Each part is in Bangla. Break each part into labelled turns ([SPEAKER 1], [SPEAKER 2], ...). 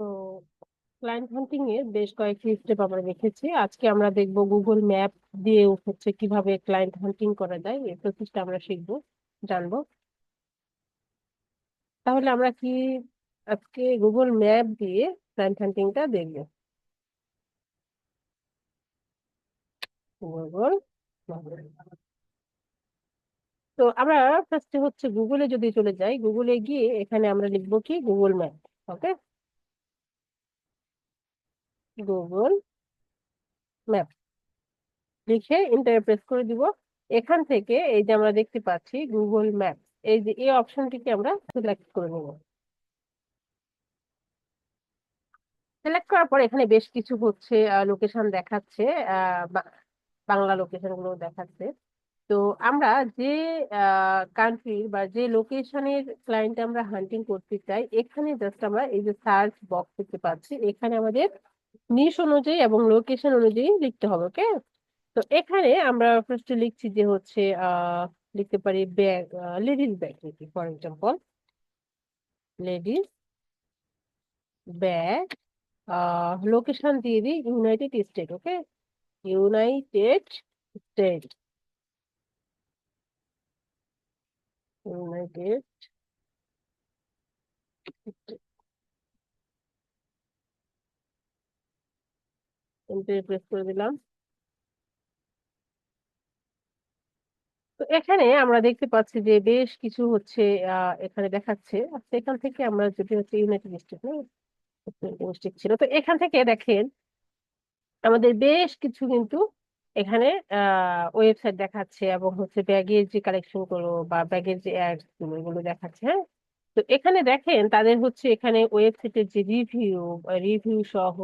[SPEAKER 1] তো ক্লায়েন্ট হান্টিং এর বেশ কয়েকটি স্টেপ আমরা দেখেছি। আজকে আমরা দেখব গুগল ম্যাপ দিয়ে হচ্ছে কীভাবে ক্লায়েন্ট হান্টিং করা যায় এই প্রসেসটা আমরা শিখব, জানব। তাহলে আমরা কি আজকে গুগল ম্যাপ দিয়ে ক্লায়েন্ট হান্টিংটা দেখব? গুগল তো আমরা ফার্স্টে হচ্ছে গুগলে যদি চলে যাই গুগলে গিয়ে এখানে আমরা লিখব কি? Google map okay Google map লিখে এন্টার প্রেস করে দিব। এখান থেকে এই যে আমরা দেখতে পাচ্ছি গুগল ম্যাপ এই যে এই অপশনটিকে আমরা সিলেক্ট করে নেব। সিলেক্ট করার পর এখানে বেশ কিছু হচ্ছে লোকেশন দেখাচ্ছে বাংলা লোকেশনগুলো দেখাচ্ছে। তো আমরা যে কান্ট্রির বা যে লোকেশনের ক্লায়েন্ট আমরা হান্টিং করতে চাই, এখানে জাস্ট আমরা এই যে সার্চ বক্স দেখতে পাচ্ছি। এখানে আমাদের নিশ অনুযায়ী এবং লোকেশন অনুযায়ী লিখতে হবে ওকে তো এখানে আমরা ফার্স্টে লিখছি যে হচ্ছে, আহ, লিখতে পারি ব্যাগ লেডিস ব্যাগ লিখি for example ladies bag location দিয়ে দিই United State okay United State United enter press করে দিলাম তো এখানে আমরা দেখতে পাচ্ছি যে বেশ কিছু হচ্ছে এখানে দেখাচ্ছে। আচ্ছা এখান থেকে আমরা যদি হচ্ছে ইউনাইটেড স্টেট স্টেট ছিল তো এখান থেকে দেখেন, আমাদের বেশ কিছু কিন্তু এখানে ওয়েবসাইট দেখাচ্ছে এবং হচ্ছে ব্যাগের যে কালেকশনগুলো বা ব্যাগের যে অ্যাডগুলো, এগুলো দেখাচ্ছে হ্যাঁ? তো এখানে দেখেন, তাদের হচ্ছে এখানে ওয়েবসাইটের যে রিভিউ রিভিউ সহ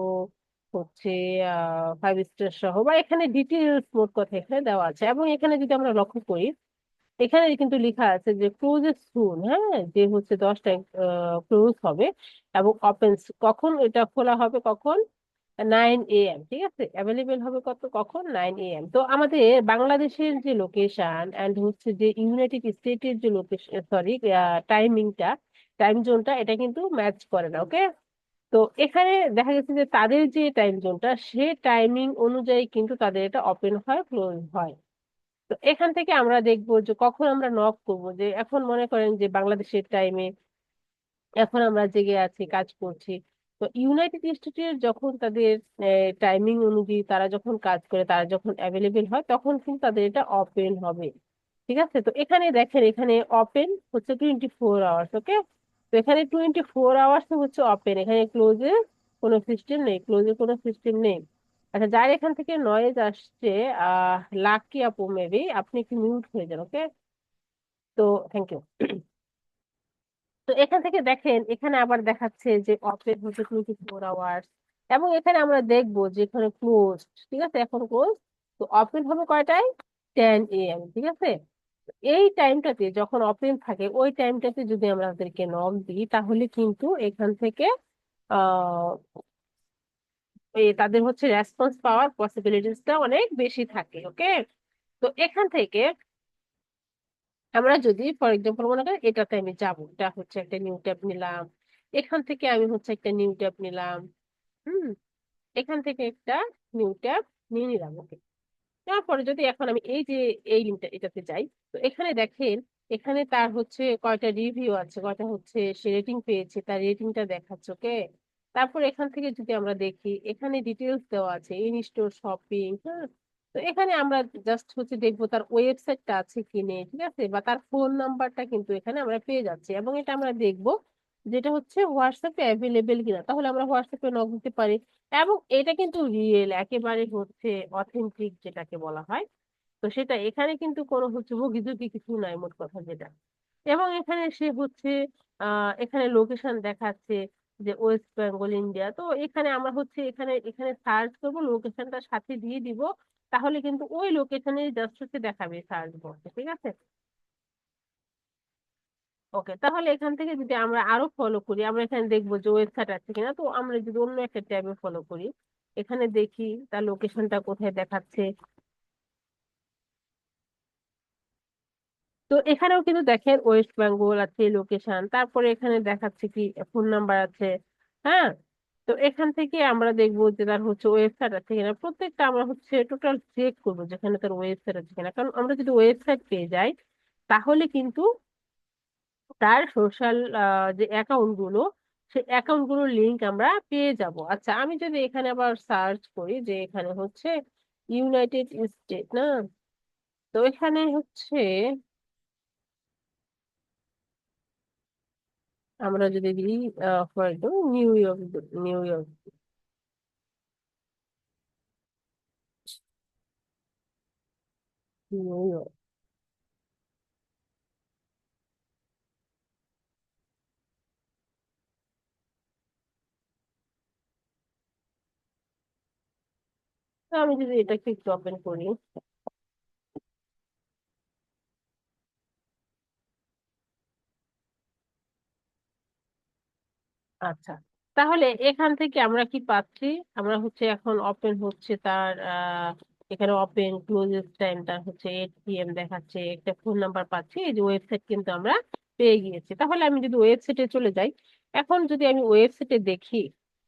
[SPEAKER 1] হচ্ছে ফাইভ স্টার সহ বা এখানে ডিটেলস মোট কথা এখানে দেওয়া আছে। এবং এখানে যদি আমরা লক্ষ্য করি, এখানে কিন্তু লেখা আছে যে ক্লোজ সুন হ্যাঁ? যে হচ্ছে দশটা ক্লোজ হবে এবং ওপেন কখন? এটা খোলা হবে কখন? নাইন এ এম ঠিক আছে? অ্যাভেলেবেল হবে কত? কখন? নাইন এ এম তো আমাদের বাংলাদেশের যে লোকেশন অ্যান্ড হচ্ছে যে ইউনাইটেড স্টেটের যে লোকেশন সরি টাইমিংটা টাইম জোনটা এটা কিন্তু ম্যাচ করে না ওকে তো এখানে দেখা গেছে যে তাদের যে টাইম জোনটা সে টাইমিং অনুযায়ী কিন্তু তাদের এটা ওপেন হয় ক্লোজ হয়। তো এখান থেকে আমরা দেখব যে কখন আমরা নক করব যে এখন মনে করেন যে বাংলাদেশের টাইমে এখন আমরা জেগে আছি, কাজ করছি। তো ইউনাইটেড স্টেটের যখন তাদের টাইমিং অনুযায়ী তারা যখন কাজ করে, তারা যখন অ্যাভেলেবেল হয়, তখন কিন্তু তাদের এটা ওপেন হবে। ঠিক আছে? তো এখানে দেখেন, এখানে ওপেন হচ্ছে টোয়েন্টি ফোর আওয়ার্স ওকে তো এখানে টোয়েন্টি ফোর আওয়ার্স হচ্ছে ওপেন এখানে ক্লোজে কোনো সিস্টেম নেই ক্লোজে কোনো সিস্টেম নেই। আচ্ছা যার এখান থেকে নয়েজ আসছে লাকি আপু মেবি আপনি একটু মিউট হয়ে যান ওকে তো থ্যাংক ইউ তো এখান থেকে দেখেন, এখানে আবার দেখাচ্ছে যে অপেন হচ্ছে টোয়েন্টি ফোর আওয়ার্স এবং এখানে আমরা দেখব যে এখানে ক্লোজ ঠিক আছে? এখন ক্লোজ তো অপেন হবে কয়টায়? টেন এ এম ঠিক আছে? এই টাইমটাতে যখন ওপেন থাকে, ওই টাইমটাতে যদি আমরা তাদেরকে নক দিই, তাহলে কিন্তু এখান থেকে তাদের হচ্ছে রেসপন্স পাওয়ার পসিবিলিটিসটা অনেক বেশি থাকে ওকে তো এখান থেকে আমরা যদি ফর এক্সাম্পল মনে করেন এটাতে আমি যাব, এটা হচ্ছে একটা নিউ ট্যাব নিলাম, এখান থেকে আমি হচ্ছে একটা নিউ ট্যাব নিলাম, হুম? এখান থেকে একটা নিউ ট্যাব নিয়ে নিলাম ওকে নেওয়ার পরে যদি এখন আমি এই যে, এই লিঙ্কটা এটাতে যাই, তো এখানে দেখেন, এখানে তার হচ্ছে কয়টা রিভিউ আছে, কয়টা হচ্ছে সে রেটিং পেয়েছে, তার রেটিংটা দেখাচ্ছে, ওকে? তারপর এখান থেকে যদি আমরা দেখি, এখানে ডিটেলস দেওয়া আছে ইন স্টোর শপিং হ্যাঁ তো এখানে আমরা জাস্ট হচ্ছে দেখব তার ওয়েবসাইটটা আছে কি নেই, ঠিক আছে? বা তার ফোন নাম্বারটা কিন্তু এখানে আমরা পেয়ে যাচ্ছি, এবং এটা আমরা দেখব যেটা হচ্ছে হোয়াটসঅ্যাপে অ্যাভেলেবেল কিনা, তাহলে আমরা হোয়াটসঅ্যাপে নক দিতে পারি। এবং এটা কিন্তু রিয়েল একেবারে হচ্ছে অথেন্টিক যেটাকে বলা হয়। তো সেটা এখানে কিন্তু কোনো হচ্ছে বগিচুগি কিছু নাই, মোট কথা যেটা। এবং এখানে সে হচ্ছে এখানে লোকেশন দেখাচ্ছে যে ওয়েস্ট বেঙ্গল ইন্ডিয়া তো এখানে আমরা হচ্ছে এখানে এখানে সার্চ করব লোকেশনটা সাথে দিয়ে দিব। তাহলে কিন্তু ওই লোকেশনে জাস্ট হচ্ছে দেখাবে সার্চ বক্সে ঠিক আছে? ওকে, তাহলে এখান থেকে যদি আমরা আরও ফলো করি, আমরা এখানে দেখব যে ওয়েবসাইট আছে কিনা, তো আমরা যদি অন্য একটা ট্যাবে ফলো করি, এখানে দেখি তার লোকেশনটা কোথায় দেখাচ্ছে। তো এখানেও কিন্তু দেখেন ওয়েস্ট বেঙ্গল আছে লোকেশন তারপরে এখানে দেখাচ্ছে কি ফোন নাম্বার আছে হ্যাঁ? তো এখান থেকে আমরা দেখব যে তার হচ্ছে ওয়েবসাইট আছে কিনা, প্রত্যেকটা আমরা হচ্ছে টোটাল চেক করব যেখানে তার ওয়েবসাইট আছে কিনা। কারণ আমরা যদি ওয়েবসাইট পেয়ে যাই, তাহলে কিন্তু তার সোশ্যাল যে অ্যাকাউন্টগুলো, সেই অ্যাকাউন্টগুলোর লিঙ্ক আমরা পেয়ে যাব। আচ্ছা আমি যদি এখানে আবার সার্চ করি যে এখানে হচ্ছে ইউনাইটেড স্টেট না? তো এখানে হচ্ছে আমরা যদি দিই for New York New York New York আমি যদি এটাকে একটু ওপেন করি। আচ্ছা তাহলে এখান থেকে আমরা কি পাচ্ছি? আমরা হচ্ছে এখন ওপেন হচ্ছে তার এখানে ওপেন ক্লোজেস টাইম তার হচ্ছে এইট পিএম দেখাচ্ছে, একটা ফোন নাম্বার পাচ্ছি, এই যে ওয়েবসাইট কিন্তু আমরা পেয়ে গিয়েছি। তাহলে আমি যদি ওয়েবসাইটে চলে যাই, এখন যদি আমি ওয়েবসাইটে দেখি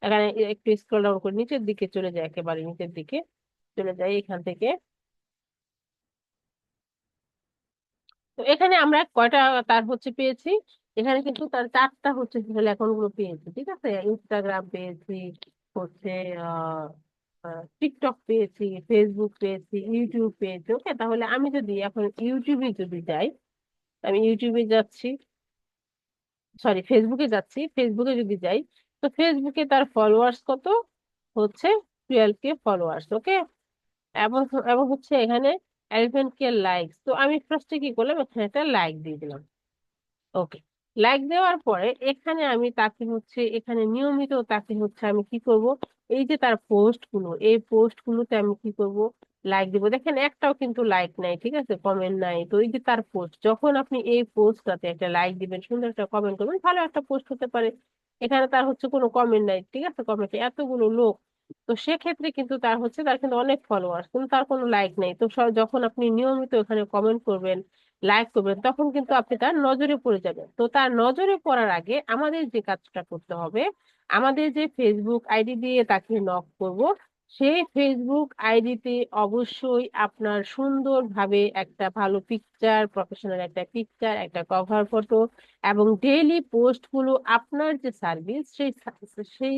[SPEAKER 1] এখানে একটু স্ক্রল ডাউন করে নিচের দিকে চলে যাই একেবারে, নিচের দিকে চলে যাই এখান থেকে। তো এখানে আমরা কয়টা তার হচ্ছে পেয়েছি? এখানে কিন্তু তার চারটা হচ্ছে সোশ্যালগুলো পেয়েছি, ঠিক আছে? ইনস্টাগ্রাম পেয়েছি, হচ্ছে টিকটক পেয়েছি ফেসবুক পেয়েছি ইউটিউব পেয়েছি ওকে তাহলে আমি যদি এখন ইউটিউবে যদি যাই, আমি ইউটিউবে যাচ্ছি সরি ফেসবুকে যাচ্ছি ফেসবুকে যদি যাই তো ফেসবুকে তার ফলোয়ার্স কত? হচ্ছে টুয়েলভ কে ফলোয়ার্স ওকে এবং এবং হচ্ছে এখানে এলিভেন কে লাইকস তো আমি ফার্স্টে কি করলাম? এখানে একটা লাইক দিয়ে দিলাম ওকে লাইক দেওয়ার পরে এখানে আমি তাকে হচ্ছে, এখানে নিয়মিত তাকে হচ্ছে আমি কি করব? এই যে তার পোস্টগুলো এই পোস্ট গুলোতে আমি কি করব? লাইক দিব। দেখেন, একটাও কিন্তু লাইক নাই, ঠিক আছে? কমেন্ট নাই। তো এই যে তার পোস্ট যখন আপনি এই পোস্টটাতে একটা লাইক দিবেন, সুন্দর একটা কমেন্ট করবেন, ভালো একটা পোস্ট হতে পারে। এখানে তার হচ্ছে কোনো কমেন্ট নাই, ঠিক আছে? কমেন্টে এতগুলো লোক, তো সেক্ষেত্রে কিন্তু তার হচ্ছে, তার কিন্তু অনেক ফলোয়ার্স কিন্তু তার কোনো লাইক নেই। তো যখন আপনি নিয়মিত এখানে কমেন্ট করবেন লাইক করবেন, তখন কিন্তু আপনি তার নজরে পড়ে যাবেন। তো তার নজরে পড়ার আগে আমাদের যে কাজটা করতে হবে, আমাদের যে ফেসবুক আইডি দিয়ে তাকে নক করব সেই ফেসবুক আইডিতে অবশ্যই আপনার সুন্দরভাবে একটা ভালো পিকচার প্রফেশনাল একটা পিকচার একটা কভার ফটো এবং ডেইলি পোস্টগুলো আপনার যে সার্ভিস সেই সেই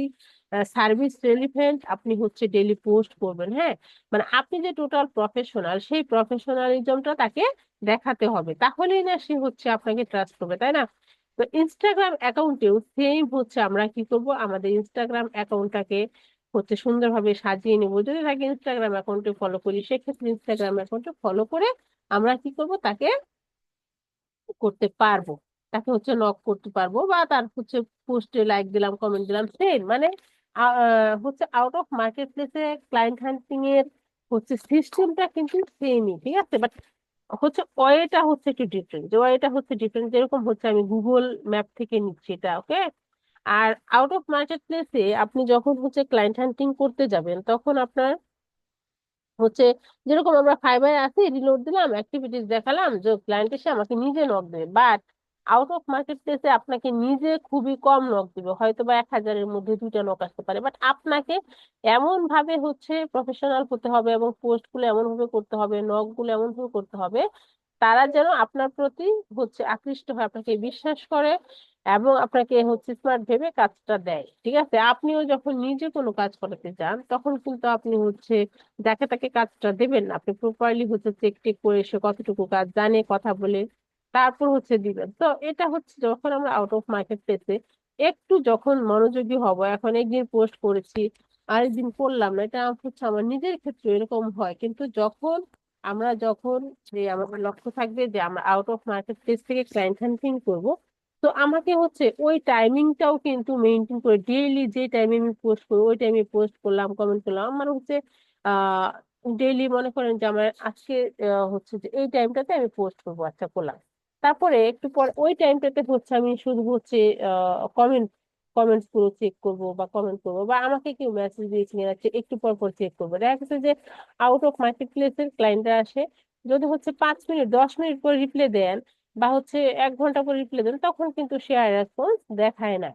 [SPEAKER 1] সার্ভিস রিলেভেন্ট আপনি হচ্ছে ডেইলি পোস্ট করবেন হ্যাঁ? মানে আপনি যে টোটাল প্রফেশনাল সেই প্রফেশনালিজমটা তাকে দেখাতে হবে। তাহলেই না সে হচ্ছে আপনাকে ট্রাস্ট করবে, তাই না? তো ইনস্টাগ্রাম অ্যাকাউন্টেও সেম হচ্ছে আমরা কি করব? আমাদের ইনস্টাগ্রাম অ্যাকাউন্টটাকে হচ্ছে সুন্দরভাবে সাজিয়ে নিব। যদি তাকে ইনস্টাগ্রাম অ্যাকাউন্টে ফলো করি, সেক্ষেত্রে ইনস্টাগ্রাম অ্যাকাউন্টে ফলো করে আমরা কি করব? তাকে করতে পারব। তাকে হচ্ছে নক করতে পারব বা তার হচ্ছে পোস্টে লাইক দিলাম কমেন্ট দিলাম সেম মানে হচ্ছে আউট অফ মার্কেট প্লেসে ক্লায়েন্ট হান্টিং এর হচ্ছে সিস্টেমটা কিন্তু সেমই ঠিক আছে? বাট হচ্ছে ওয়েটা হচ্ছে একটু ডিফারেন্ট যে ওয়েটা হচ্ছে ডিফারেন্ট যেরকম হচ্ছে আমি গুগল ম্যাপ থেকে নিচ্ছি এটা ওকে আর আউট অফ মার্কেট প্লেসে আপনি যখন হচ্ছে ক্লায়েন্ট হান্টিং করতে যাবেন, তখন আপনার হচ্ছে যেরকম আমরা ফাইবারে আছি রিলোড দিলাম অ্যাক্টিভিটিস দেখালাম, যে ক্লায়েন্ট এসে আমাকে নিজে নক দেবে। বাট আউট অফ মার্কেট প্লেসে আপনাকে নিজে খুবই কম নক দিবে। হয়তো বা এক হাজারের মধ্যে দুইটা নক আসতে পারে। বাট আপনাকে এমন ভাবে হচ্ছে প্রফেশনাল হতে হবে এবং পোস্টগুলো এমন ভাবে করতে হবে নকগুলো এমন ভাবে করতে হবে, তারা যেন আপনার প্রতি হচ্ছে আকৃষ্ট হয়, আপনাকে বিশ্বাস করে। এবং আপনাকে হচ্ছে স্মার্ট ভেবে কাজটা দেয়, ঠিক আছে? আপনিও যখন নিজে কোনো কাজ করাতে যান, তখন কিন্তু আপনি হচ্ছে যাকে তাকে কাজটা দেবেন না। আপনি প্রপারলি হচ্ছে চেক টেক করে সে কতটুকু কাজ জানে, কথা বলে, তারপর হচ্ছে দিবেন। তো এটা হচ্ছে যখন আমরা আউট অফ মার্কেট প্লেসে একটু যখন মনোযোগী হব, এখন একদিন পোস্ট করেছি, আরেকদিন করলাম না, এটা হচ্ছে আমার নিজের ক্ষেত্রে এরকম হয়। কিন্তু যখন আমরা যখন যে আমাদের লক্ষ্য থাকবে যে আমরা আউট অফ মার্কেট প্লেস থেকে ক্লায়েন্ট হান্টিং করব তো আমাকে হচ্ছে ওই টাইমিংটাও কিন্তু মেনটেন করে ডেইলি যে টাইমে আমি পোস্ট করি ওই টাইমে পোস্ট করলাম কমেন্ট করলাম। আমার হচ্ছে ডেইলি মনে করেন যে আমার আজকে হচ্ছে যে এই টাইমটাতে আমি পোস্ট করব আচ্ছা করলাম। তারপরে একটু পর ওই টাইমটাতে হচ্ছে আমি শুধু হচ্ছে কমেন্ট কমেন্টসগুলো চেক করব বা কমেন্ট করব বা আমাকে কেউ মেসেজ দিয়েছে কিনা একটু পর পর চেক করব। দেখা গেছে যে আউট অফ মার্কেট প্লেসের ক্লায়েন্টরা আসে, যদি হচ্ছে পাঁচ মিনিট দশ মিনিট পর রিপ্লাই দেন বা হচ্ছে এক ঘণ্টা পর রিপ্লাই দেন তখন কিন্তু সে আর রেসপন্স দেখায় না।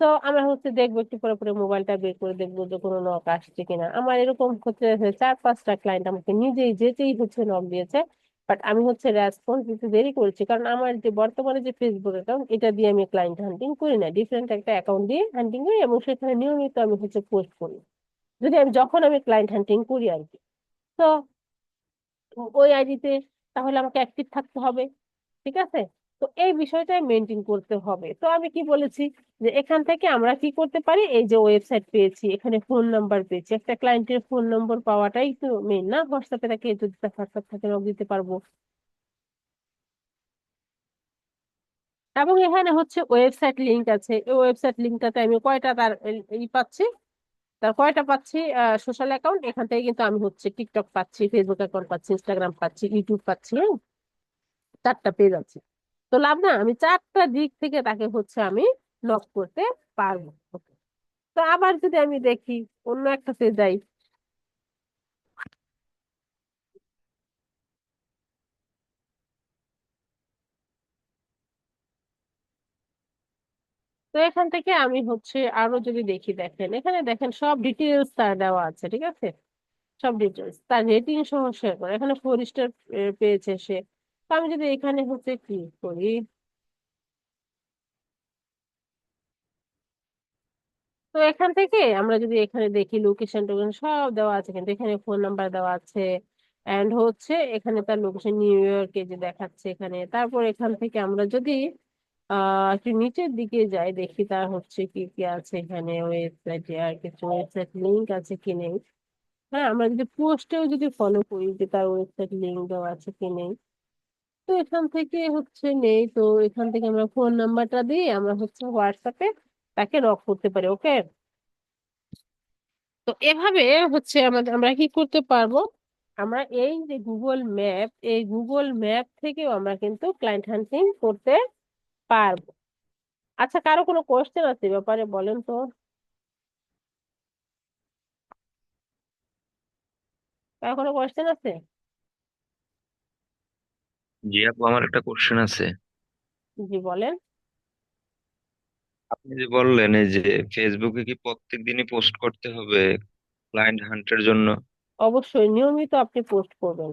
[SPEAKER 1] তো আমরা হচ্ছে দেখব একটু পরে পরে মোবাইলটা বের করে দেখব যে কোনো নক আসছে কিনা। আমার এরকম হচ্ছে চার পাঁচটা ক্লায়েন্ট আমাকে নিজেই যেতেই হচ্ছে নক দিয়েছে বাট আমি হচ্ছে রেসপন্স দিতে দেরি করেছি। কারণ আমার যে বর্তমানে যে ফেসবুক অ্যাকাউন্ট এটা দিয়ে আমি ক্লায়েন্ট হান্টিং করি না। ডিফারেন্ট একটা অ্যাকাউন্ট দিয়ে হান্টিং করি এবং সেখানে নিয়মিত আমি হচ্ছে পোস্ট করি। যদি আমি, যখন আমি ক্লায়েন্ট হান্টিং করি আর কি। তো ওই আইডিতে তাহলে আমাকে অ্যাক্টিভ থাকতে হবে। ঠিক আছে? তো এই বিষয়টা মেনটেন করতে হবে। তো আমি কি বলেছি? যে এখান থেকে আমরা কি করতে পারি? এই যে ওয়েবসাইট পেয়েছি, এখানে ফোন নাম্বার পেয়েছি। একটা ক্লায়েন্টের ফোন নম্বর পাওয়াটাই তো মেন না? হোয়াটসঅ্যাপে তাকে যদি তার হোয়াটসঅ্যাপ থাকে লগ দিতে পারব। এবং এখানে হচ্ছে ওয়েবসাইট লিঙ্ক আছে। এই ওয়েবসাইট লিংকটাতে আমি কয়টা তার ই পাচ্ছি? তার কয়টা পাচ্ছি? সোশ্যাল অ্যাকাউন্ট এখান থেকে কিন্তু আমি হচ্ছে টিকটক পাচ্ছি ফেসবুক অ্যাকাউন্ট পাচ্ছি ইনস্টাগ্রাম পাচ্ছি ইউটিউব পাচ্ছি হ্যাঁ? চারটা পেজ আছে। তো লাভ না আমি চারটা দিক থেকে তাকে হচ্ছে আমি লক করতে পারব। তো আবার যদি আমি দেখি, অন্য একটাতে যাই। তো এখান থেকে আমি হচ্ছে আরও যদি দেখি দেখেন, এখানে দেখেন সব ডিটেলস তার দেওয়া আছে, ঠিক আছে? সব ডিটেলস তার রেটিং সহ শেয়ার করে। এখানে ফোর স্টার পেয়েছে সে। আমি যদি এখানে হচ্ছে ক্লিক করি, তো এখান থেকে আমরা যদি এখানে দেখি লোকেশন টোকেশন সব দেওয়া আছে, কিন্তু এখানে ফোন নাম্বার দেওয়া আছে এন্ড হচ্ছে এখানে তার লোকেশন নিউ ইয়র্কে যে দেখাচ্ছে এখানে। তারপর এখান থেকে আমরা যদি একটু নিচের দিকে যাই, দেখি তার হচ্ছে কি কি আছে এখানে ওয়েবসাইটে আর কিছু ওয়েবসাইট লিঙ্ক আছে কি নেই। হ্যাঁ আমরা যদি পোস্টেও যদি ফলো করি যে তার ওয়েবসাইট লিঙ্ক দেওয়া আছে কি নেই তো এখান থেকে হচ্ছে নেই। তো এখান থেকে আমরা ফোন নাম্বারটা দিয়ে আমরা হচ্ছে হোয়াটসঅ্যাপে তাকে নক করতে পারি ওকে তো এভাবে হচ্ছে আমাদের, আমরা কি করতে পারব? আমরা এই যে গুগল ম্যাপ এই গুগল ম্যাপ থেকেও আমরা কিন্তু ক্লায়েন্ট হান্টিং করতে পারব। আচ্ছা কারও কোনো কোয়েশ্চেন আছে ব্যাপারে বলেন তো? কারও কোনো কোয়েশ্চেন আছে?
[SPEAKER 2] জি আপু আমার একটা কোশ্চেন আছে।
[SPEAKER 1] জি বলেন।
[SPEAKER 2] আপনি যে বললেন এই যে ফেসবুকে কি প্রত্যেক দিনই পোস্ট করতে হবে ক্লায়েন্ট হান্টের জন্য?
[SPEAKER 1] অবশ্যই নিয়মিত আপনি পোস্ট করবেন।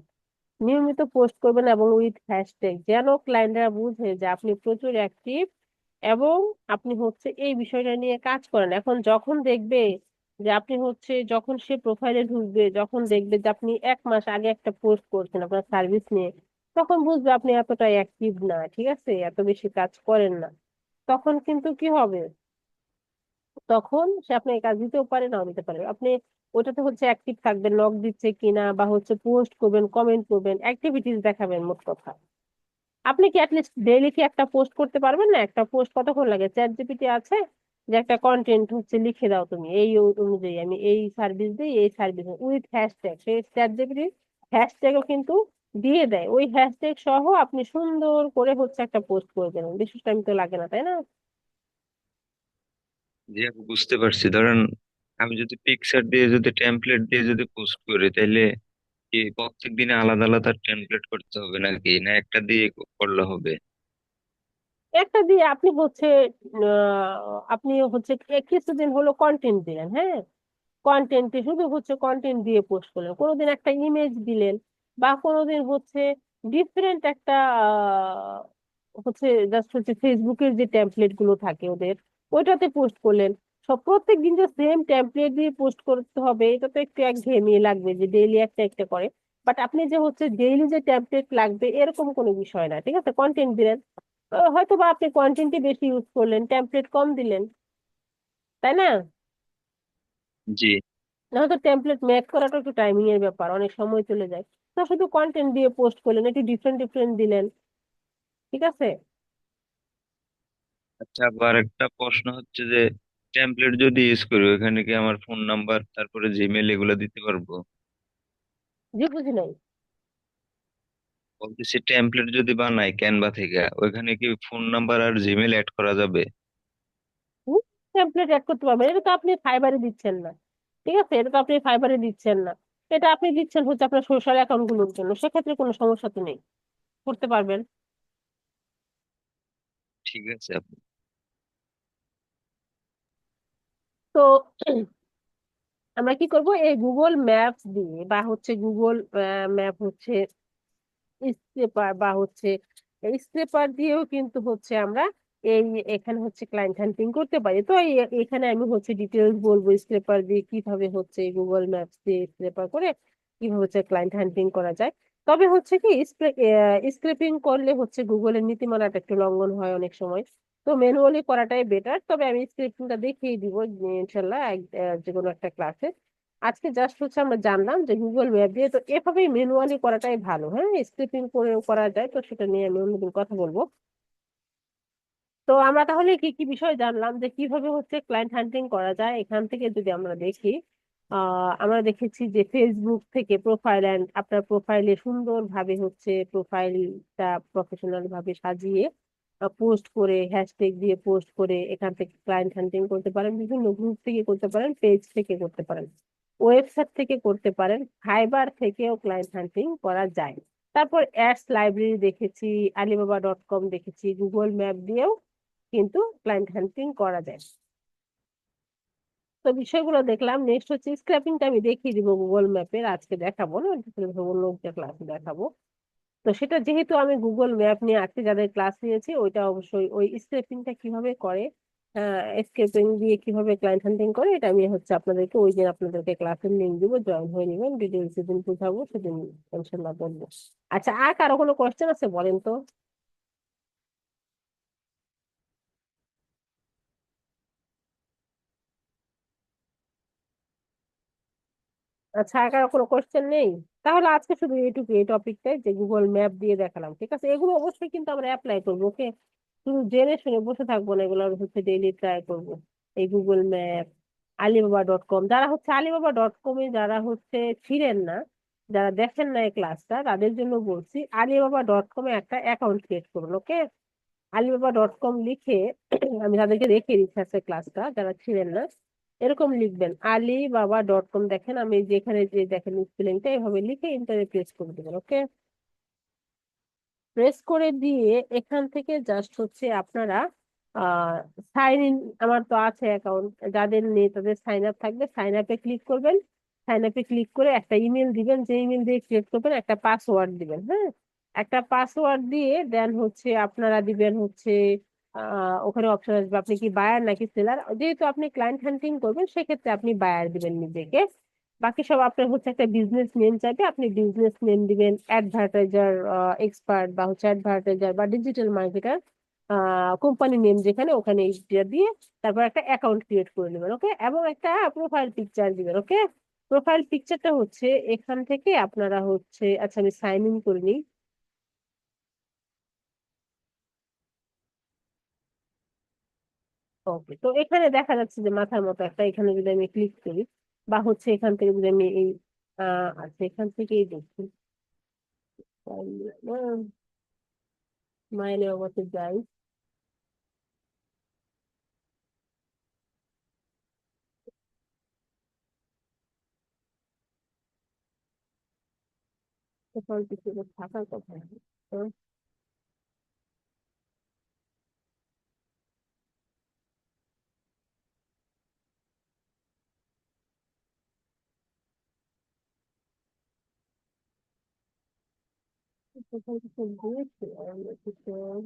[SPEAKER 1] নিয়মিত পোস্ট করবেন এবং উইথ হ্যাশট্যাগ যেন ক্লায়েন্টরা বুঝে যে আপনি প্রচুর অ্যাক্টিভ এবং আপনি হচ্ছে এই বিষয়টা নিয়ে কাজ করেন। এখন যখন দেখবে যে আপনি হচ্ছে যখন সে প্রোফাইলে ঢুকবে যখন দেখবে যে আপনি এক মাস আগে একটা পোস্ট করছেন আপনার সার্ভিস নিয়ে তখন বুঝবে আপনি এতটা অ্যাক্টিভ না, ঠিক আছে? এত বেশি কাজ করেন না। তখন কিন্তু কি হবে? তখন সে আপনাকে কাজ দিতেও পারে, নাও দিতে পারে। আপনি ওটাতে হচ্ছে অ্যাক্টিভ থাকবেন নক দিচ্ছে কিনা বা হচ্ছে পোস্ট করবেন কমেন্ট করবেন অ্যাক্টিভিটিস দেখাবেন মোট কথা। আপনি কি অ্যাটলিস্ট ডেইলি কি একটা পোস্ট করতে পারবেন না? একটা পোস্ট কতক্ষণ লাগে? চ্যাট জিপিটি আছে যে একটা কন্টেন্ট হচ্ছে লিখে দাও তুমি, এই অনুযায়ী, আমি এই সার্ভিস দিই, এই সার্ভিস উইথ হ্যাশট্যাগ সেই চ্যাট জিপিটি হ্যাশট্যাগও কিন্তু দিয়ে দেয়। ওই হ্যাশট্যাগ সহ আপনি সুন্দর করে হচ্ছে একটা পোস্ট করে দেবেন। বেশি টাইম তো লাগে না তাই না?
[SPEAKER 2] জি আপু বুঝতে পারছি। ধরেন আমি যদি পিকচার দিয়ে যদি টেমপ্লেট দিয়ে যদি পোস্ট করি তাহলে কি প্রত্যেক দিনে আলাদা আলাদা টেমপ্লেট করতে হবে নাকি? না একটা দিয়ে করলে হবে?
[SPEAKER 1] একটা দিয়ে আপনি হচ্ছে আপনি হচ্ছে কিছুদিন হলো কন্টেন্ট দিলেন হ্যাঁ? কন্টেন্টে শুধু হচ্ছে কন্টেন্ট দিয়ে পোস্ট করলেন। কোনোদিন একটা ইমেজ দিলেন। বা কোনোদিন হচ্ছে ডিফারেন্ট একটা হচ্ছে জাস্ট হচ্ছে ফেসবুকের যে টেমপ্লেটগুলো থাকে ওদের ওইটাতে পোস্ট করলেন। সব প্রত্যেক দিন যে সেম টেমপ্লেট দিয়ে পোস্ট করতে হবে এটা তো একটু একঘেয়েমি লাগবে যে ডেইলি একটা একটা করে। বাট আপনি যে হচ্ছে ডেইলি যে টেমপ্লেট লাগবে এরকম কোনো বিষয় না ঠিক আছে? কন্টেন্ট দিলেন। হয়তো বা আপনি কন্টেন্টই বেশি ইউজ করলেন টেমপ্লেট কম দিলেন। তাই না?
[SPEAKER 2] জি।
[SPEAKER 1] নাহলে তো টেমপ্লেট মেক করাটা একটু টাইমিং এর ব্যাপার অনেক সময় চলে যায়। তো শুধু কন্টেন্ট দিয়ে পোস্ট করলেন একটু ডিফারেন্ট ডিফারেন্ট দিলেন। ঠিক আছে?
[SPEAKER 2] আচ্ছা আবার একটা প্রশ্ন হচ্ছে যে টেমপ্লেট যদি ইউজ করি ওখানে কি আমার ফোন নাম্বার তারপরে জিমেল এগুলো দিতে পারব?
[SPEAKER 1] জি বুঝি নাই।
[SPEAKER 2] বলতেছি টেমপ্লেট যদি বানাই ক্যানভা থেকে ওইখানে কি ফোন নাম্বার আর জিমেল অ্যাড করা যাবে?
[SPEAKER 1] টেমপ্লেট অ্যাড করতে পারবেন। এটা তো আপনি ফাইবারে দিচ্ছেন না। ঠিক আছে? এটা তো আপনি ফাইবারে দিচ্ছেন না। এটা আপনি দিচ্ছেন হচ্ছে আপনার সোশ্যাল অ্যাকাউন্টগুলোর জন্য সেক্ষেত্রে কোনো সমস্যা তো নেই। করতে পারবেন।
[SPEAKER 2] ঠিক আছে। আপু
[SPEAKER 1] আমরা কি করব? এই গুগল ম্যাপস দিয়ে বা হচ্ছে গুগল ম্যাপ হচ্ছে স্ক্রেপার বা হচ্ছে স্ক্রেপার দিয়েও কিন্তু হচ্ছে আমরা এই এখানে হচ্ছে ক্লায়েন্ট হান্টিং করতে পারি। তো এখানে আমি হচ্ছে ডিটেলস বলব স্ক্রেপার দিয়ে কীভাবে হচ্ছে গুগল ম্যাপস দিয়ে স্ক্রেপার করে কীভাবে হচ্ছে ক্লায়েন্ট হান্টিং করা যায়। তবে হচ্ছে কি স্ক্রেপিং করলে হচ্ছে গুগলের নীতিমালাটা একটু লঙ্ঘন হয় অনেক সময়। তো ম্যানুয়ালি করাটাই বেটার তবে আমি স্ক্রিপ্টিংটা দেখিয়ে দিব, ইনশাল্লাহ যে কোনো একটা ক্লাসে আজকে জাস্ট হচ্ছে আমরা জানলাম যে গুগল ম্যাপ দিয়ে তো এভাবেই ম্যানুয়ালি করাটাই ভালো হ্যাঁ? স্ক্রিপিং করে করা যায়, তো সেটা নিয়ে আমি অন্যদিন কথা বলব। তো আমরা তাহলে কি কি বিষয় জানলাম যে কীভাবে হচ্ছে ক্লায়েন্ট হান্টিং করা যায়? এখান থেকে যদি আমরা দেখি আমরা দেখেছি যে ফেসবুক থেকে প্রোফাইল অ্যান্ড আপনার প্রোফাইলে সুন্দরভাবে হচ্ছে প্রোফাইলটা প্রফেশনাল ভাবে সাজিয়ে পোস্ট করে হ্যাশট্যাগ দিয়ে পোস্ট করে এখান থেকে ক্লায়েন্ট হান্টিং করতে পারেন। বিভিন্ন গ্রুপ থেকে করতে পারেন পেজ থেকে করতে পারেন ওয়েবসাইট থেকে করতে পারেন ফাইবার থেকেও ক্লায়েন্ট হান্টিং করা যায়। তারপর অ্যাডস লাইব্রেরি দেখেছি আলিবাবা ডট কম দেখেছি গুগল ম্যাপ দিয়েও কিন্তু ক্লায়েন্ট হান্টিং করা যায়। তো বিষয়গুলো দেখলাম। নেক্সট হচ্ছে স্ক্র্যাপিংটা আমি দেখিয়ে দিব গুগল ম্যাপের আজকে দেখাবো না একটা ক্লাসে দেখাবো। তো সেটা যেহেতু আমি গুগল ম্যাপ নিয়ে আজকে যাদের ক্লাস নিয়েছি, ওইটা অবশ্যই ওই স্ক্র্যাপিংটা কীভাবে করে স্ক্র্যাপিং দিয়ে কীভাবে ক্লায়েন্ট হান্টিং করে, এটা আমি হচ্ছে আপনাদেরকে ওই দিন আপনাদেরকে ক্লাসের লিঙ্ক দিব জয়েন হয়ে নেবেন ডিটেলস যেদিন বুঝাবো সেদিন ইনশাল্লাহ বলব। আচ্ছা আর কারও কোনো কোয়েশ্চেন আছে বলেন তো? আচ্ছা আর কোনো কোয়েশ্চেন নেই? তাহলে আজকে শুধু এইটুকু এই টপিকটাই যে গুগল ম্যাপ দিয়ে দেখালাম, ঠিক আছে? এগুলো অবশ্যই কিন্তু আমরা অ্যাপ্লাই করব, ওকে? শুধু জেনে শুনে বসে থাকব না, এগুলো হচ্ছে ডেইলি ট্রাই করব। এই Google map Alibaba dot com যারা হচ্ছে আলিবাবা ডট কমে যারা হচ্ছে ছিলেন না, যারা দেখেন না এই ক্লাসটা তাদের জন্য বলছি আলিবাবা ডট কমে একটা অ্যাকাউন্ট ক্রিয়েট করুন, ওকে? আলিবাবা ডট কম লিখে, আমি তাদেরকে রেখে দিচ্ছি আজকে ক্লাসটা যারা ছিলেন না। এরকম লিখবেন, আলি বাবা ডট কম দেখেন, আমি যেখানে যে দেখেন স্পেলিংটা এভাবে লিখে ইন্টারে প্রেস করে দেবেন ওকে প্রেস করে দিয়ে এখান থেকে জাস্ট হচ্ছে আপনারা সাইন ইন আমার তো আছে অ্যাকাউন্ট যাদের নেই তাদের সাইন আপ থাকবে সাইন আপে ক্লিক করবেন সাইন আপে ক্লিক করে একটা ইমেল দিবেন, যে ইমেল দিয়ে ক্রিয়েট করবেন, একটা পাসওয়ার্ড দিবেন হ্যাঁ? একটা পাসওয়ার্ড দিয়ে দেন হচ্ছে আপনারা দিবেন হচ্ছে ওখানে অপশন আসবে। আপনি কি বায়ার নাকি সেলার যেহেতু আপনি ক্লায়েন্ট হান্টিং করবেন, সেক্ষেত্রে আপনি বায়ার দিবেন নিজেকে। বাকি সব আপনার হচ্ছে একটা বিজনেস নেম চাইবে। আপনি বিজনেস নেম দিবেন অ্যাডভার্টাইজার এক্সপার্ট বা হচ্ছে অ্যাডভার্টাইজার বা ডিজিটাল মার্কেটার কোম্পানি নেম যেখানে, ওখানে দিয়ে তারপর একটা অ্যাকাউন্ট ক্রিয়েট করে নেবেন ওকে এবং একটা প্রোফাইল পিকচার দিবেন ওকে প্রোফাইল পিকচারটা হচ্ছে এখান থেকে আপনারা হচ্ছে আচ্ছা আমি সাইন ইন করে নিই। ওকে তো এখানে দেখা যাচ্ছে যে মাথার মতো একটা এখানে যদি আমি ক্লিক করি, বা হচ্ছে এখান থেকে যদি আমি এই আচ্ছা এখান থেকেই দেখি। মাইনে অবশ্যই যাই। পিকচার থাকার কথা। There's like some to show.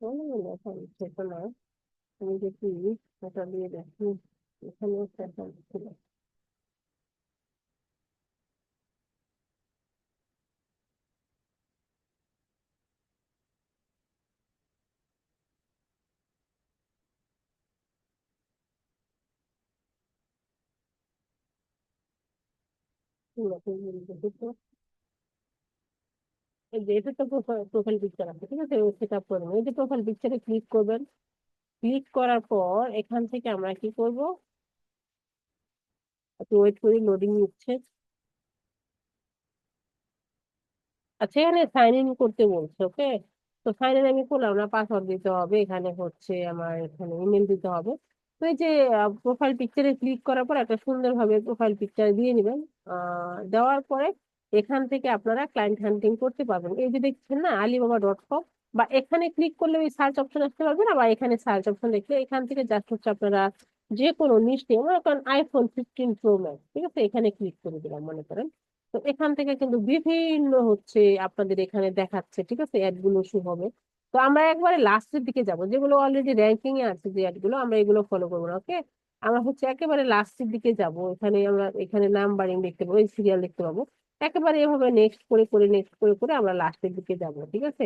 [SPEAKER 1] Well, that's how you take a look. And you get to that'll be the, you can. এখান থেকে আমরা কি করব ওয়েট করি লোডিং নিচ্ছে আচ্ছা এখানে সাইন ইন করতে বলছে ওকে তো সাইন ইন আমি করলাম না পাসওয়ার্ড দিতে হবে এখানে হচ্ছে আমার এখানে ইমেল দিতে হবে এই যে প্রোফাইল পিকচারে ক্লিক করার পর একটা সুন্দরভাবে প্রোফাইল পিকচার দিয়ে নেবেন। দেওয়ার পরে এখান থেকে আপনারা ক্লায়েন্ট হান্টিং করতে পারবেন। এই যে দেখছেন না আলিবাবা ডট কম বা এখানে ক্লিক করলে ওই সার্চ অপশন আসতে পারবে না, বা এখানে সার্চ অপশন দেখলে এখান থেকে জাস্ট হচ্ছে আপনারা যে কোনো নিশ্চয়ই, মনে করেন আইফোন ফিফটিন প্রো ম্যাক্স ঠিক আছে? এখানে ক্লিক করে দিলাম, মনে করেন। তো এখান থেকে কিন্তু বিভিন্ন হচ্ছে আপনাদের এখানে দেখাচ্ছে, ঠিক আছে? অ্যাডগুলো শুরু হবে। তো আমরা একবারে লাস্টের দিকে যাব। যেগুলো অলরেডি র্যাঙ্কিং এ আছে যে অ্যাডগুলো, আমরা এগুলো ফলো করব না ওকে আমরা হচ্ছে একেবারে লাস্টের দিকে যাব। এখানে আমরা, এখানে নাম্বারিং দেখতে পাবো সিরিয়াল দেখতে পাবো। একেবারে এভাবে নেক্সট করে করে নেক্সট করে করে আমরা লাস্টের দিকে যাব, ঠিক আছে?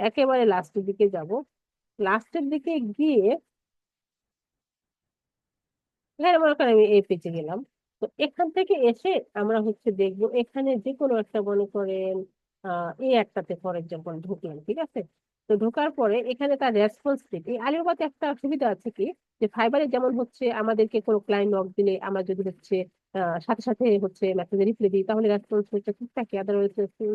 [SPEAKER 1] একেবারে লাস্টের দিকে যাব। লাস্টের দিকে গিয়ে এখানে মনে করেন আমি এই পেজে গেলাম। তো এখান থেকে এসে আমরা হচ্ছে দেখব, এখানে যে কোনো একটা মনে করেন, আহ, এই একটাতে ফর এক্সাম্পল ঢুকলাম, ঠিক আছে? তো ঢোকার পরে এখানে তার রেসপন্স দিতে এই আলিবাবাতে একটা সুবিধা আছে কি? যে ফাইবারে যেমন হচ্ছে আমাদেরকে কোনো ক্লায়েন্ট নক দিলে আমরা যদি হচ্ছে সাথে সাথে হচ্ছে মেসেজে রিপ্লাই দিই, তাহলে রেসপন্স রেটটা ঠিক থাকে আদারওয়াইজ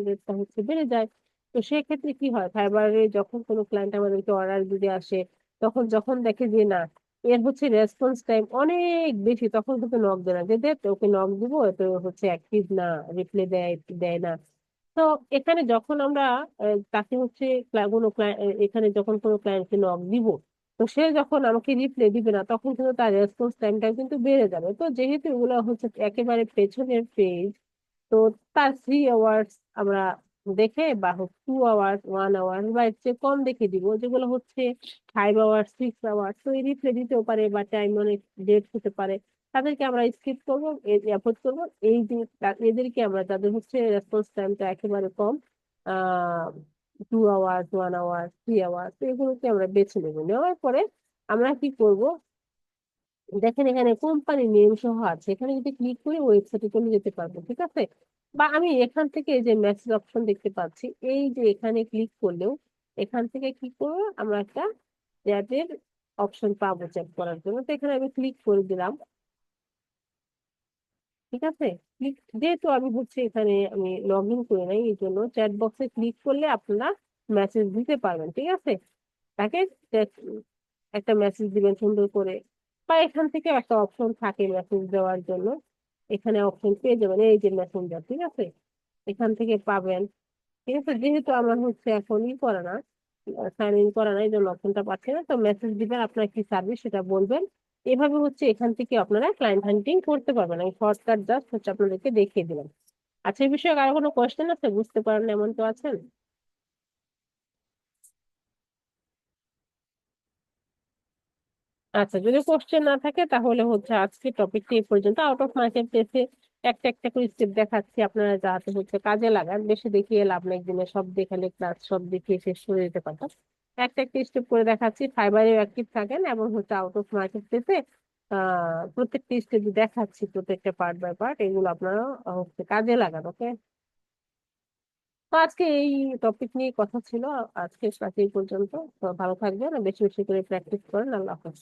[SPEAKER 1] রেটটা হচ্ছে বেড়ে যায়। তো সেক্ষেত্রে কি হয়? ফাইবারে যখন কোনো ক্লায়েন্ট আমাদেরকে অর্ডার যদি আসে, তখন যখন দেখে যে না, এর হচ্ছে রেসপন্স টাইম অনেক বেশি, তখন কিন্তু নক দেয় না। যে দেখ ওকে নক দিব তো হচ্ছে অ্যাক্টিভ না রিপ্লাই দেয় দেয় না। তো এখানে যখন আমরা তাকে হচ্ছে কোনো এখানে যখন কোনো ক্লায়েন্টকে নক দিব, তো সে যখন আমাকে রিপ্লাই দিবে না, তখন কিন্তু তার রেসপন্স টাইমটা কিন্তু বেড়ে যাবে। তো যেহেতু এগুলো হচ্ছে একেবারে পেছনের পেজ তো তার থ্রি আওয়ার্স আমরা দেখে বা টু আওয়ার্স ওয়ান আওয়ার্স বা এর চেয়ে কম দেখে দিব, যেগুলো হচ্ছে ফাইভ আওয়ার্স সিক্স আওয়ার্স তো এই রিপ্লে দিতেও পারে বা টাইম অনেক ডেট হতে পারে। তাদেরকে আমরা স্কিপ করব অ্যাভয়েড করব। এই যে এদেরকে আমরা যাদের হচ্ছে রেসপন্স টাইমটা একেবারে কম two hours one hour three hours এগুলোকে আমরা বেছে নেব। নেওয়ার পরে আমরা কি করব? দেখেন এখানে কোম্পানি নেম সহ আছে। এখানে যদি ক্লিক করি ওয়েবসাইটে চলে যেতে পারব, ঠিক আছে? বা আমি এখান থেকে যে মেসেজ অপশন দেখতে পাচ্ছি, এই যে এখানে ক্লিক করলেও এখান থেকে কি করব? আমরা একটা চ্যাটের অপশন পাবো চ্যাট করার জন্য। তো এখানে আমি ক্লিক করে দিলাম। ঠিক আছে? ক্লিক যেহেতু আমি হচ্ছে এখানে আমি লগ ইন করে নাই, এই জন্য চ্যাট বক্সে ক্লিক করলে আপনারা মেসেজ দিতে পারবেন, ঠিক আছে? তাকে একটা মেসেজ দিবেন সুন্দর করে। বা এখান থেকে একটা অপশন থাকে মেসেজ দেওয়ার জন্য। এখানে অপশন পেয়ে যাবেন, এই যে মেসেঞ্জার ঠিক আছে? এখান থেকে পাবেন। ঠিক আছে? যেহেতু আমার হচ্ছে এখন ই করা না সাইন ইন করা না, এই জন্য অপশনটা পাচ্ছে না, তো মেসেজ দিবেন, আপনার কি সার্ভিস সেটা বলবেন। এভাবে হচ্ছে এখান থেকে আপনারা ক্লায়েন্ট হান্টিং করতে পারবেন। আমি শর্টকাট জাস্ট হচ্ছে আপনাদেরকে দেখিয়ে দিলাম। আচ্ছা এই বিষয়ে আরও কোনো কোয়েশ্চেন আছে? বুঝতে পারেন এমন তো আছেন? আচ্ছা যদি কোশ্চেন না থাকে তাহলে হচ্ছে আজকে টপিকটি এই পর্যন্ত। আউট অফ মার্কেট প্লেসে একটা একটা করে স্টেপ দেখাচ্ছি। আপনারা যাতে হচ্ছে কাজে লাগান, বেশি দেখিয়ে লাভ নেই একদিনে সব দেখালে ক্লাস সব দেখিয়ে শেষ করে দিতে পারতাম। একটা একটা স্টেপ করে দেখাচ্ছি। ফাইবারে অ্যাক্টিভ থাকেন এবং হচ্ছে আউট অফ মার্কেট পেতে প্রত্যেকটা স্টেপ দেখাচ্ছি, প্রত্যেকটা পার্ট বাই পার্ট এগুলো আপনারা হচ্ছে কাজে লাগান ওকে তো আজকে এই টপিক নিয়ে কথা ছিল। আজকে এই পর্যন্ত। ভালো থাকবেন, বেশি বেশি করে প্র্যাকটিস করেন। আল্লাহ হাফেজ।